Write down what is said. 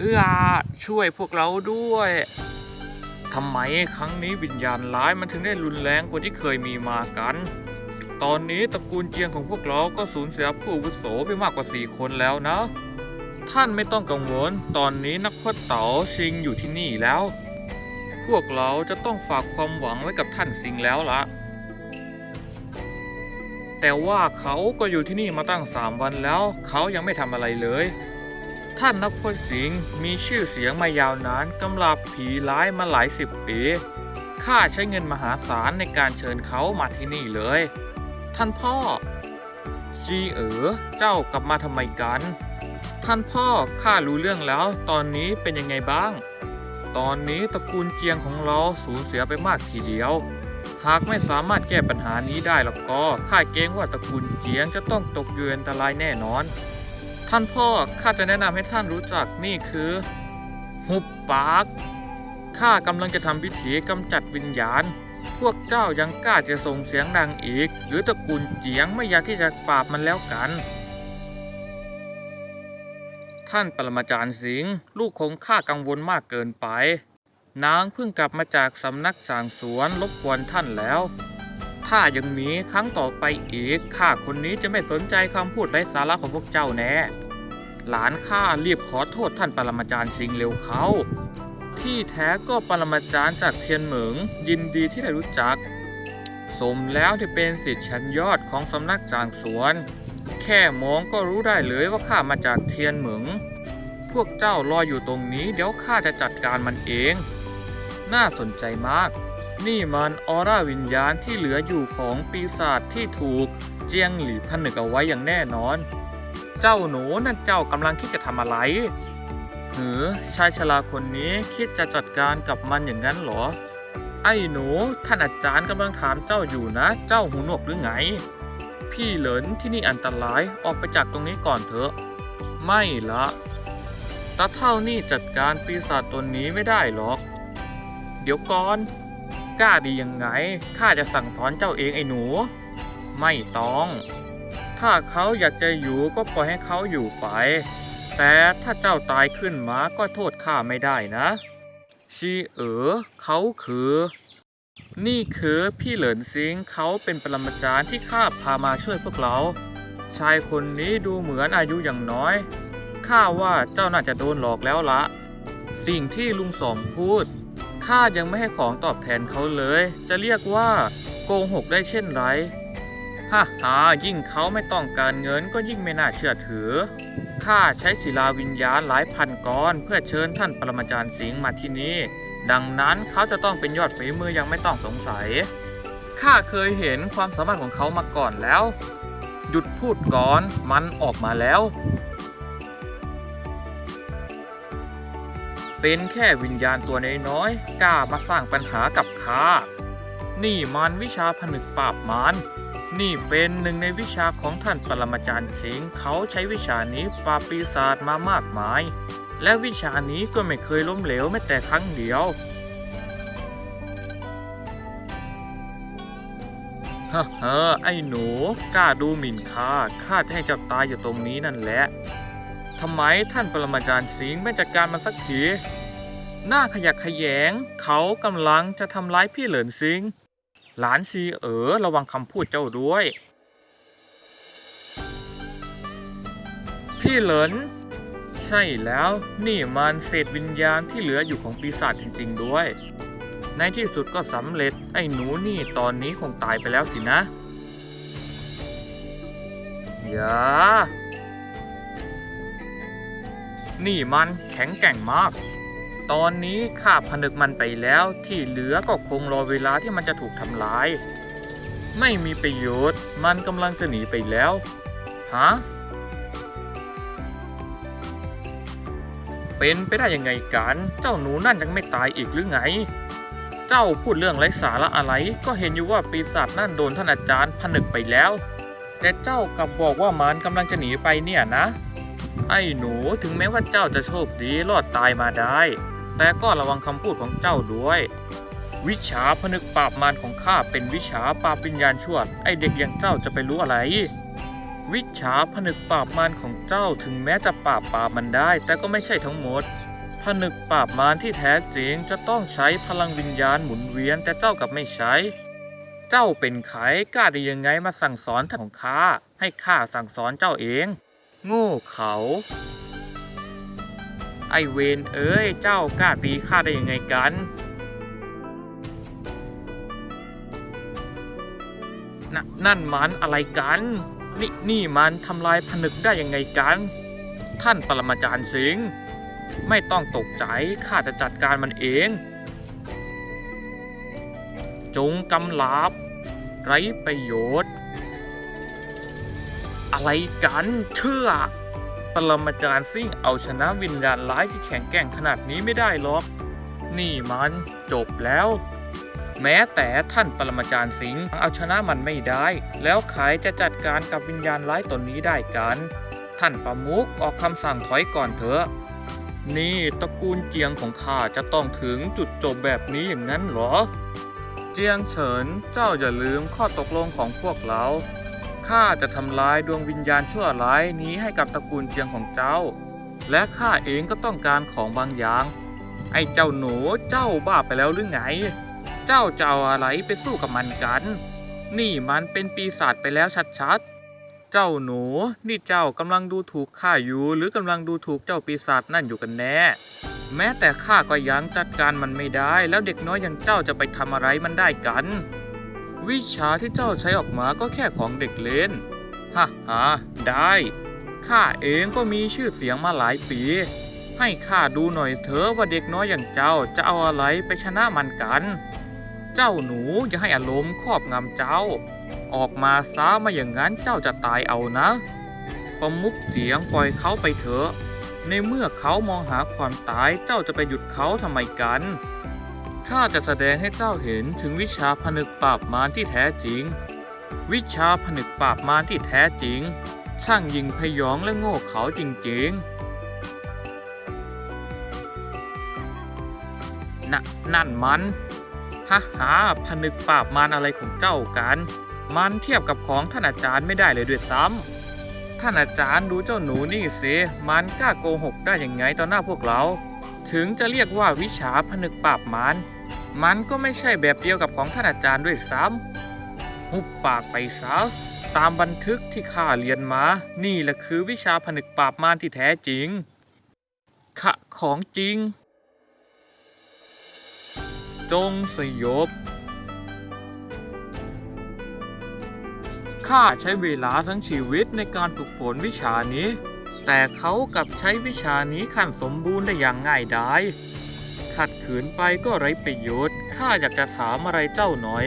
เอื้อช่วยพวกเราด้วยทำไมครั้งนี้วิญญาณร้ายมันถึงได้รุนแรงกว่าที่เคยมีมากัน ตอนนี้ตระกูลเจียงของพวกเราก็สูญเสียผู้วุโสไปมากกว่าสี่คนแล้วนะ ท่านไม่ต้องกังวล ตอนนี้นักพจน์เต๋าชิงอยู่ที่นี่แล้ว พวกเราจะต้องฝากความหวังไว้กับท่านสิงแล้วละแต่ว่าเขาก็อยู่ที่นี่มาตั้งสามวันแล้ว เขายังไม่ทำอะไรเลย ท่านนักพสิงห์มีชื่อเสียงมายาวนานกำลับผีร้ายมาหลายสิบปีข้าใช้เงินมหาศาลในการเชิญเขามาที่นี่เลย ท่านพ่อจีเอ๋อเจ้ากลับมาทำไมกัน ท่านพ่อข้ารู้เรื่องแล้ว ตอนนี้เป็นยังไงบ้าง ตอนนี้ตระกูลเจียงของเราสูญเสียไปมากทีเดียว หากไม่สามารถแก้ปัญหานี้ได้แล้วก็ข้าเกรงว่าตระกูลเจียงจะต้องตกอยู่ในอันตรายแน่นอน ท่านพ่อข้าจะแนะนำให้ท่านรู้จักนี่คือหุบปากข้ากำลังจะทำพิธีกำจัดวิญญาณ พวกเจ้ายังกล้าจะส่งเสียงดังอีก หรือตระกูลเจียงไม่อยากที่จะปราบมันแล้วกัน ท่านปรมาจารย์สิงห์ลูกของข้ากังวลมากเกินไป นางเพิ่งกลับมาจากสำนักสางสวนรบกวนท่านแล้ว ถ้ายังมีครั้งต่อไปอีกข้าคนนี้จะไม่สนใจคำพูดไร้สาระของพวกเจ้าแน่ หลานข้ารีบขอโทษท่านปรมาจารย์สิงเร็วเขาที่แท้ก็ปรมาจารย์จากเทียนเหมิง ยินดีที่ได้รู้จัก สมแล้วที่เป็นสิทธิ์ชั้นยอดของสำนักจางสวน แค่มองก็รู้ได้เลยว่าข้ามาจากเทียนเหมิง พวกเจ้ารออยู่ตรงนี้เดี๋ยวข้าจะจัดการมันเอง น่าสนใจมาก นี่มันออร่าวิญญาณที่เหลืออยู่ของปีศาจที่ถูกเจียงหลี่ผนึกเอาไว้อย่างแน่นอน เจ้าหนูนั่นเจ้ากำลังคิดจะทำอะไรหือชายชราคนนี้คิดจะจัดการกับมันอย่างนั้นเหรอ ไอ้หนูท่านอาจารย์กำลังถามเจ้าอยู่นะ เจ้าหูหนวกหรือไง พี่เหลินที่นี่อันตรายออกไปจากตรงนี้ก่อนเถอะ ไม่ละตาเท่านี่จัดการปีศาจตนนี้ไม่ได้หรอก เดี๋ยวก่อน กล้าดียังไง ข้าจะสั่งสอนเจ้าเองไอ้หนู ไม่ต้อง ถ้าเขาอยากจะอยู่ก็ปล่อยให้เขาอยู่ไป แต่ถ้าเจ้าตายขึ้นมาก็โทษข้าไม่ได้นะ ชีเอ๋อเขาคือ นี่คือพี่เหลินซิงเขาเป็นปรมาจารย์ที่ข้าพามาช่วยพวกเรา ชายคนนี้ดูเหมือนอายุอย่างน้อย ข้าว่าเจ้าน่าจะโดนหลอกแล้วละ สิ่งที่ลุงสมพูด ข้ายังไม่ให้ของตอบแทนเขาเลย จะเรียกว่าโกงหกได้เช่นไรฮ่าฮ่ายิ่งเขาไม่ต้องการเงินก็ยิ่งไม่น่าเชื่อถือ ข้าใช้ศิลาวิญญาณหลายพันก้อนเพื่อเชิญท่านปรมาจารย์สิงห์มาที่นี่ ดังนั้นเขาจะต้องเป็นยอดฝีมืออยังไม่ต้องสงสัย ข้าเคยเห็นความสามารถของเขามาก่อนแล้ว หยุดพูดก่อน มันออกมาแล้ว เป็นแค่วิญญาณตัวน้อยๆกล้ามาสร้างปัญหากับข้า นี่มันวิชาผนึกปราบมาร นี่เป็นหนึ่งในวิชาของท่านปรมาจารย์สิงห์เขาใช้วิชานี้ปราบปีศาจมามากมาย และวิชานี้ก็ไม่เคยล้มเหลวแม้แต่ครั้งเดียว ฮ่าฮ่าไอ้หนู กล้าดูหมิ่นข้า ข้าจะให้เจ้าตายอยู่ตรงนี้นั่นแหละ ทำไมท่านปรมาจารย์สิงห์ไม่จัดการมันสักที หน้าขยักขยแยง เขากำลังจะทำร้ายพี่เหลินซิงหลานซีเอ๋อระวังคำพูดเจ้าด้วย พี่เหลิน ใช่แล้วนี่มันเศษวิญญาณที่เหลืออยู่ของปีศาจจริง ๆ ด้วย ในที่สุดก็สำเร็จไอ้หนูนี่ตอนนี้คงตายไปแล้วสินะ อย่า นี่มันแข็งแกร่งมาก ตอนนี้ข้าผนึกมันไปแล้วที่เหลือก็คงรอเวลาที่มันจะถูกทำลาย ไม่มีประโยชน์ มันกำลังจะหนีไปแล้ว ฮะ เป็นไปได้ยังไงกัน เจ้าหนูนั่นยังไม่ตายอีกหรือไง เจ้าพูดเรื่องไร้สาระอะไร ก็เห็นอยู่ว่าปีศาจนั่นโดนท่านอาจารย์ผนึกไปแล้ว แต่เจ้ากลับบอกว่ามันกำลังจะหนีไปเนี่ยนะ ไอ้หนูถึงแม้ว่าเจ้าจะโชคดีรอดตายมาได้ แต่ก็ระวังคำพูดของเจ้าด้วย วิชาผนึกปราบมารของข้าเป็นวิชาปราบวิญญาณชั่วไอ้เด็กอย่างเจ้าจะไปรู้อะไร วิชาผนึกปราบมารของเจ้าถึงแม้จะปราบปรามมันได้ แต่ก็ไม่ใช่ทั้งหมดผนึกปราบมารที่แท้จริงจะต้องใช้พลังวิญญาณหมุนเวียนแต่เจ้ากลับไม่ใช้ เจ้าเป็นใครกล้าได้ยังไงมาสั่งสอนท่านของข้าให้ข้าสั่งสอนเจ้าเอง โง่เขา ไอเวนเอ้ย เจ้ากล้าตีข้าได้ยังไงกัน นนั่นมันอะไรกัน นี่นี่มันทำลายผนึกได้ยังไงกัน ท่านปรมาจารย์สิงห์ไม่ต้องตกใจ ข้าจะจัดการมันเอง จงกำลาบ ไร้ประโยชน์ อะไรกันเชื่อปรมาจารย์ซิ่งเอาชนะวิญญาณร้ายที่แข็งแกร่งขนาดนี้ไม่ได้หรอก นี่มันจบแล้ว แม้แต่ท่านปรมาจารย์สิงห์เอาชนะมันไม่ได้ แล้วใครจะจัดการกับวิญญาณร้ายตนนี้ได้กัน ท่านประมุขออกคำสั่งถอยก่อนเถอะ นี่ตระกูลเจียงของข้าจะต้องถึงจุดจบแบบนี้อย่างนั้นหรอ เจียงเฉินเจ้าอย่าลืมข้อตกลงของพวกเรา ข้าจะทำลายดวงวิญญาณชั่วร้ายนี้ให้กับตระกูลเจียงของเจ้า และข้าเองก็ต้องการของบางอย่าง ไอ้เจ้าหนูเจ้าบ้าไปแล้วหรือไง เจ้าจะเอาอะไรไปสู้กับมันกัน นี่มันเป็นปีศาจไปแล้วชัดๆ เจ้าหนูนี่เจ้ากำลังดูถูกข้าอยู่หรือกำลังดูถูกเจ้าปีศาจนั่นอยู่กันแน่ แม้แต่ข้าก็ยังจัดการมันไม่ได้ แล้วเด็กน้อยอย่างเจ้าจะไปทำอะไรมันได้กัน วิชาที่เจ้าใช้ออกมาก็แค่ของเด็กเล่นฮ่าฮ่าได้ ข้าเองก็มีชื่อเสียงมาหลายปี ให้ข้าดูหน่อยเถอะว่าเด็กน้อยอย่างเจ้าจะเอาอะไรไปชนะมันกัน เจ้าหนูอย่าให้อารมณ์ครอบงำเจ้า ออกมาซะม่อย่างนั้นเจ้าจะตายเอานะประมุกเจียงปล่อยเขาไปเถอะ ในเมื่อเขามองหาความตายเจ้าจะไปหยุดเขาทำไมกัน ข้าจะแสดงให้เจ้าเห็นถึงวิชาผนึกปราบมารที่แท้จริง วิชาผนึกปราบมารที่แท้จริง ช่างยิงพยองและโง่เขาจริงๆนนั่นมันฮ่าฮ่าผนึกปราบมารอะไรของเจ้ากัน มันเทียบกับของท่านอาจารย์ไม่ได้เลยด้วยซ้ำท่านอาจารย์ดูเจ้าหนูนี่สิมันกล้าโกหกได้ยังไงต่อหน้าพวกเราถึงจะเรียกว่าวิชาผนึกปราบมาร มันก็ไม่ใช่แบบเดียวกับของท่านอาจารย์ด้วยซ้ำหุบปากไปซะตามบันทึกที่ข้าเรียนมา นี่แหละคือวิชาผนึกปราบมารที่แท้จริง ขะของจริง จงสยบ ข้าใช้เวลาทั้งชีวิตในการฝึกฝนวิชานี้ แต่เขากลับใช้วิชานี้ขั้นสมบูรณ์ได้อย่างง่ายดาย ขัดขืนไปก็ไร้ประโยชน์ ข้าอยากจะถามอะไรเจ้าหน่อย